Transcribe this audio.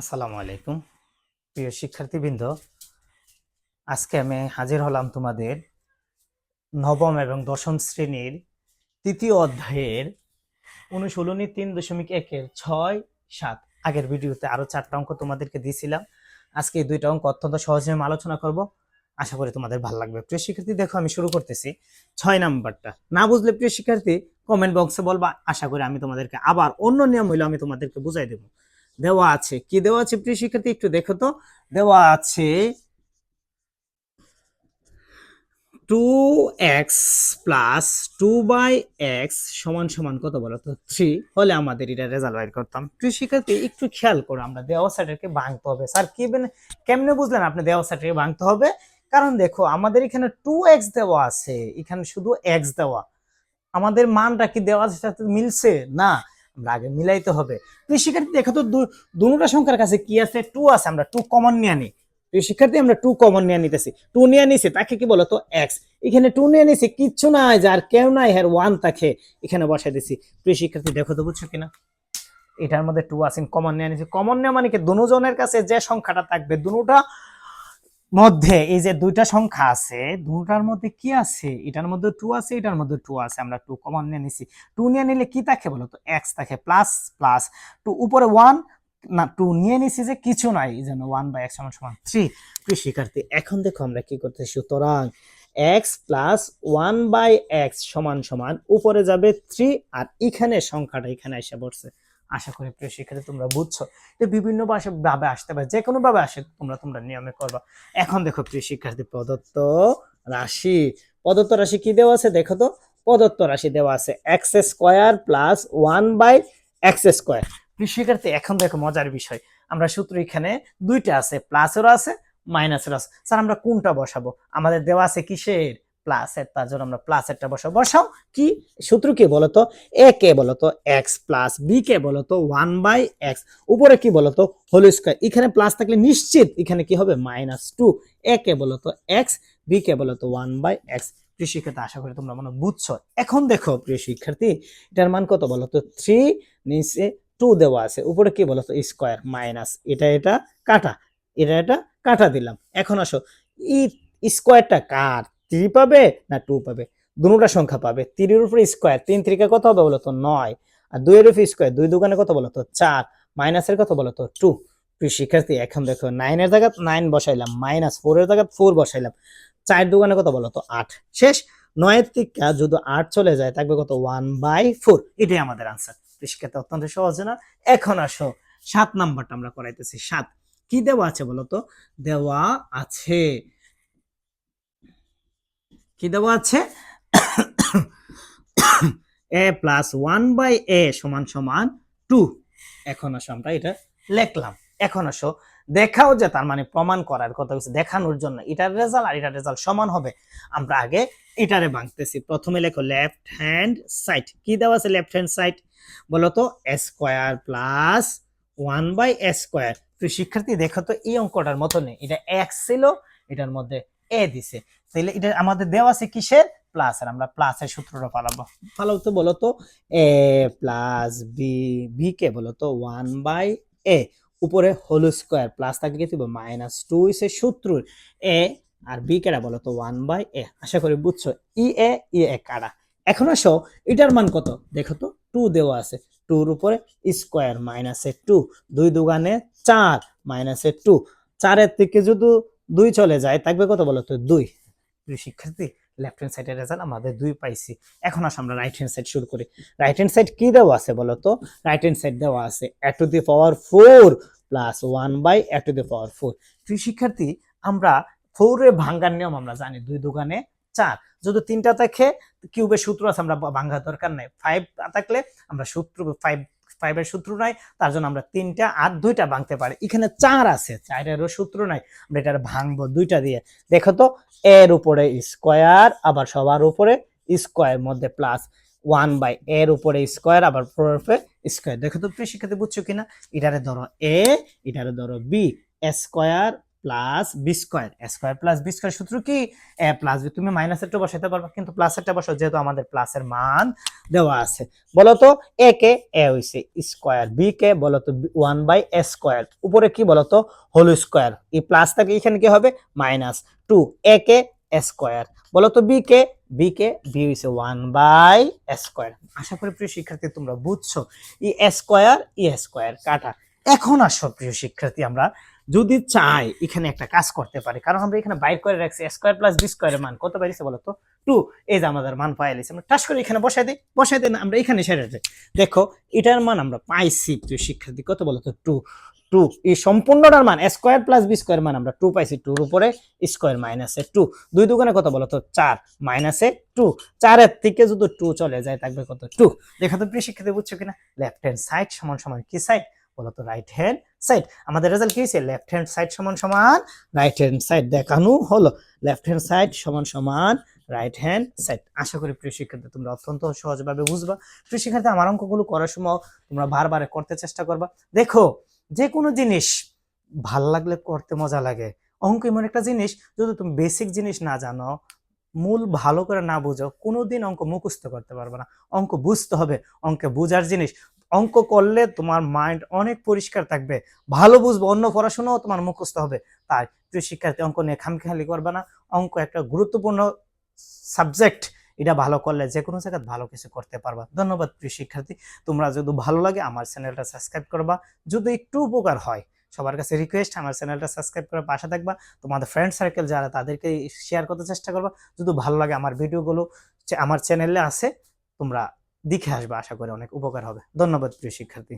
আসসালামু আলাইকুম। প্রিয় শিক্ষার্থীবৃন্দ, আজকে আমি হাজির হলাম তোমাদের নবম এবং দশম শ্রেণির তৃতীয় অধ্যায়ের অনুশীলনী তিন দশমিক একের ছয় সাত। আগের ভিডিওতে আরও চারটা অঙ্ক তোমাদেরকে দিয়েছিলাম। আজকে এই দুইটা অঙ্ক অত্যন্ত সহজে আমি আলোচনা করব। আশা করি তোমাদের ভালো লাগবে। প্রিয় শিক্ষার্থী, দেখো আমি শুরু করতেছি। ছয় নাম্বারটা। না বুঝলে প্রিয় শিক্ষার্থী কমেন্ট বক্সে বলবা। আশা করি আমি তোমাদেরকে আবার অন্য নিয়ম হইলে আমি তোমাদেরকে বুঝাই দেবো। দেওয়া আছে। কি দেওয়া আছে প্রিয় শিক্ষার্থী? একটু দেখো তো। দেওয়া আছে two x plus two by x সমান সমান কত বলো তো? থ্রি হলে আমাদের এটা রেজাল্ট বাইর করতাম। প্রিয় শিক্ষার্থী, একটু খেয়াল করো, আমরা দেওয়া সাইডকে ভাঙতে হবে। স্যার, কি কেমনে বুঝলেন আপনি দেওয়া সাইডকে ভাঙতে হবে? কারণ দেখো, আমাদের এখানে টু এক্স দেওয়া আছে। এখানে শুধু এক্স দেওয়া। আমাদের মানটা কি দেওয়া আছে? সাথে মিলছে না। আমরা আগে মিলাইতে হবে। প্রিয় শিক্ষার্থী, দেখো তো দুটা সংখ্যার কাছে কি আছে? টু আছে, আমরা টু কমন নিয়ে নিই শিক্ষার্থী, আমরা টু কমন নিয়ে নিতেছি। টু নিয়ে নিছি তাকে কি বলতো? এক্স এখানে টু নিয়ে নিছি কিচ্ছু নাই, যার কেউ নাই, হ্যার ওয়ান তাকে এখানে বসাই দিছি। প্রিয় শিক্ষার্থী, দেখো তো বুঝছ কিনা? এটার মধ্যে টু আছে কমন নিয়ে নিছি কমন নেওয়া মানে কি? দুজনের কাছে যে সংখ্যাটা থাকবে, দুটা মধ্যে এই যে দুইটা সংখ্যা আছে, দুটার মধ্যে কি আছে? এটার মধ্যে টু আছে, এটার মধ্যে টু আছে। আমরা টু কমন নিয়ে নিছি। টু নিয়ে নিলে কি থাকে বলো তো এক্স থাকে প্লাস প্লাস টু উপরে ওয়ান না টু নিয়ে নিছি যে কিছু নাই যেন ওয়ান বাই এক্স সমান সমান থ্রি প্রিয় শিক্ষার্থী, এখন দেখো আমরা কি করতেছি? সুতরাং x plus one by x সমান সমান উপরে যাবে থ্রি আর এখানে সংখ্যাটা এখানে এসে পড়ছে। আশা করি প্রিয় শিক্ষার্থী, তোমরা বুঝছ যে বিভিন্ন ভাষা ভাবে আসতে পারে যে কোনো ভাবে আসে, তোমরা তোমরা নিয়মে করবা। এখন দেখো প্রিয় শিক্ষার্থী, প্রদত্ত রাশি প্রদত্ত রাশি কি দেওয়া আছে? দেখো তো, প্রদত্ত রাশি দেওয়া আছে x square plus one by x square প্রিয় শিক্ষার্থী, এখন দেখো মজার বিষয়, আমরা সূত্র এখানে দুইটা আছে প্লাসেরও আছে মাইনাসেরও আছে। স্যার, আমরা কোনটা বসাবো? আমাদের দেওয়া আছে কিসের? প্লাসের তার জন্য আমরা প্লাসেরটা বসাবো। বসাও কি? সূত্র কি বলতো? এ কে বলতো? এক্স প্লাস বি কে বলতো? ওয়ান বাই এক্স উপরে কি বলতো? হোল স্কোয়ার এখানে প্লাস থাকলে নিশ্চিত এখানে কি হবে? মাইনাস টু এ কে বলতো? এক্স বি কে বলতো? ওয়ান বাই এক্স প্রিয় শিক্ষার্থী, আশা করি তোমরা মনে বুঝছ। এখন দেখো, প্রিয় শিক্ষার্থী, এটার মান কত বলতো? থ্রি নিচে টু দেওয়া আছে। উপরে কি বলতো? স্কোয়ার মাইনাস এটা এটা কাটা। এটা এটা কাটা দিলাম। এখন আসো। ই স্কোয়ারটা কার? থ্রি পাবে না টু পাবে? দুটা সংখ্যা পাবে। তিনের উপরে স্কোয়ার তিন ত্রিকে কত হবে বলতো নয়। আর দুইয়ের উপরে স্কোয়ার দুই দোকানে কত বলতো চার। মাইনাসের কত বলতো টু। প্রিয় শিক্ষার্থী, এখন দেখো নাইনের জায়গায় নাইন বসাইলাম মাইনাস ফোরের জায়গায় ফোর বসাইলাম। চার দোকানে কত বলতো আট। শেষ, নয়ের থেকে যদি আট চলে যায়, থাকবে কত ওয়ান বাই ফোর এটাই আমাদের আনসার শিক্ষার্থী, অত্যন্ত সহজ না? এখন আসো, সাত নাম্বারটা আমরা করাইতেছি, সাত। কি দেওয়া আছে বলতো? দেওয়া আছে কি দেওয়া আছে? A plus one by a সমান সমান টু এখন আসো আমরা এটা লিখলাম। এখন আসো। দেখাও যে তার মানে প্রমাণ করার কথা হচ্ছে দেখানোর জন্য এটার রেজাল্ট আর এটার রেজাল্ট সমান হবে। আমরা আগে এটারে ভাঙতেছি প্রথমে লেখো লেফট হ্যান্ড সাইড কি দেওয়া আছে লেফট হ্যান্ড সাইড বলতো square plus one by square তো শিক্ষার্থী, দেখো তো এই অঙ্কটার মতো নেই এটা এক্স ছিল, এটার মধ্যে এ দিছে। তাহলে এটা আমাদের দেওয়া আছে কিসের? প্লাস আর আমরা প্লাসের সূত্রটা পালাবো। পালাও তো বলো তো এ প্লাস বি বি কে বলো তো ওয়ান বাই এ উপরে হোল স্কোয়ার প্লাস থাকলে কি দিব? মাইনাস টু ইসে সূত্র। এ আর বি কেটা বলো তো? ওয়ান বাই এ আশা করি বুঝছ। ই এ ই এ কারা? এখন আসো, এটার মান কত? দেখো তো টু দেওয়া আছে। টুর উপরে স্কোয়ার মাইনাসে টু দুই দুগানে চার মাইনাসে টু চারের থেকে যদি দুই চলে যায়, থাকবে কত বলো তো? দুই। দুই শিক্ষার্থী লেফট হ্যান্ড সাইডের রেজাল্ট আমাদের দুই পাইছি। এখন আসো আমরা রাইট হ্যান্ড সাইড শুরু করি। রাইট হ্যান্ড সাইড কি দেওয়া আছে বলো তো? রাইট হ্যান্ড সাইড দেওয়া আছে a to the power four plus one by a to the power four প্রিয় শিক্ষার্থী, আমরা ফোরের ভাঙ্গার নিয়ম আমরা জানি, দুই দোকানে চার। যদি তিনটা থাকে কিউবের সূত্র আছে, আমরা ভাঙ্গার দরকার নাই। ফাইভ থাকলে আমরা সূত্র ফাইভ ফাইভের সূত্র নাই, তার জন্য আমরা তিনটা আর দুইটা ভাঙতে পারি। এখানে চার আছে, চারেরও সূত্র নাই, আমরা এটা ভাঙবো দুইটা দিয়ে। দেখো তো, এর উপরে স্কোয়ার আবার সবার উপরে স্কোয়ার মধ্যে প্লাস ওয়ান বাই এর উপরে স্কোয়ার আবার উপরে স্কোয়ার দেখো তো, প্রিয় শিক্ষার্থী, বুঝছ কিনা? এটারে ধরো এ এটারে ধরো b square plus b square square plus b square সূত্র কি? এ প্লাস বি তুমি পারবে, কিন্তু বসাও, যেহেতু আমাদের প্লাসের মান দেওয়া আছে। বলো তো এ কে এ হইছে স্কোয়ার বি কে বলো তো ওয়ান বাই এ স্কোয়ার উপরে কি বলো তো হোল স্কোয়ার এই প্লাস থাকে এখানে কি হবে? মাইনাস টু এ কে স্কোয়ার বলো তো বি কে বি কে বি হইছে ওয়ান বাই স্কোয়ার আশা করি প্রিয় শিক্ষার্থী, তোমরা বুঝছ ই স্কোয়ার ই স্কোয়ার কাটা। এখন আসো প্রিয় শিক্ষার্থী, আমরা যদি চাই এখানে একটা কাজ করতে পারি, কারণ আমরা এখানে বাইর করে রাখছি স্কোয়ার প্লাস বি স্কোয়ারের মান। কত বাইরেছে বলো তো? টু এই যে আমাদের মান পাই লিছি আমরা টাস করে এখানে বসাই দিই বসাই দিই আমরা এখানে সেরে যাই। দেখো, এটার মান আমরা পাইছি, প্রিয় শিক্ষার্থী, কত বলো তো? টু টু এই সম্পূর্ণটার মান স্কোয়ার প্লাস বি স্কোয়ার মান আমরা টু পাইছি টুর উপরে স্কোয়ার মাইনাসে টু দুই দুগুণে কত বলো তো? চার মাইনাসে টু চারের থেকে যদি টু চলে যায়, থাকবে কত? টু দেখো তো, প্রিয় শিক্ষার্থী, বুঝছ কিনা? লেফট হ্যান্ড সাইড সমান সমান কি সাইড বলো তো রাইট হ্যান্ড সাইড আমাদের রেজাল্ট কি হয়েছে? লেফট হ্যান্ড সাইড সমান সমান রাইট হ্যান্ড সাইড দেখানো হলো। লেফট হ্যান্ড সাইড সমান সমান রাইট হ্যান্ড সাইড আশা করি প্রিয় শিক্ষার্থী, তোমরা অত্যন্ত সহজভাবে বুঝবা। প্রিয় শিক্ষার্থী, আমার অঙ্কগুলো করার সময় তোমরা বারবার করতে চেষ্টা করবা। দেখো যে কোনো জিনিস ভালো লাগলে করতে মজা লাগে। অঙ্ক এমন একটা জিনিস, যদি তুমি বেসিক জিনিস না জানো, মূল ভালো করে না বুঝো, কোনোদিন অঙ্ক মুখস্থ করতে পারবে না। অঙ্ক বুঝতে হবে। অঙ্কে বুঝার জিনিস অঙ্ক করলে তোমার মাইন্ড অনেক পরিষ্কার থাকবে। ভালো বুঝব, অন্য পড়াশোনাও তোমার মুখস্থ হবে। তাই প্রিয় শিক্ষার্থী, অঙ্ক নিয়ে খামখেয়ালি করবে না। অঙ্ক একটা গুরুত্বপূর্ণ সাবজেক্ট এটা ভালো করলে যে কোনো জায়গায় ভালো কিছু করতে পারবা। ধন্যবাদ প্রিয় শিক্ষার্থী। তোমরা যদি ভালো লাগে আমার চ্যানেলটা সাবস্ক্রাইব করবা। যদি একটু উপকার হয়, সবার কাছে রিকোয়েস্ট আমার চ্যানেলটা সাবস্ক্রাইব করে পাশে থাকবা। তোমাদের ফ্রেন্ড সার্কেল যারা, তাদেরকে শেয়ার করতে চেষ্টা করবা। যদি ভালো লাগে আমার ভিডিওগুলো আমার চ্যানেলে আছে, তোমরা দেখে আসবে আশা করি অনেক উপকার হবে। ধন্যবাদ প্রিয় শিক্ষার্থী।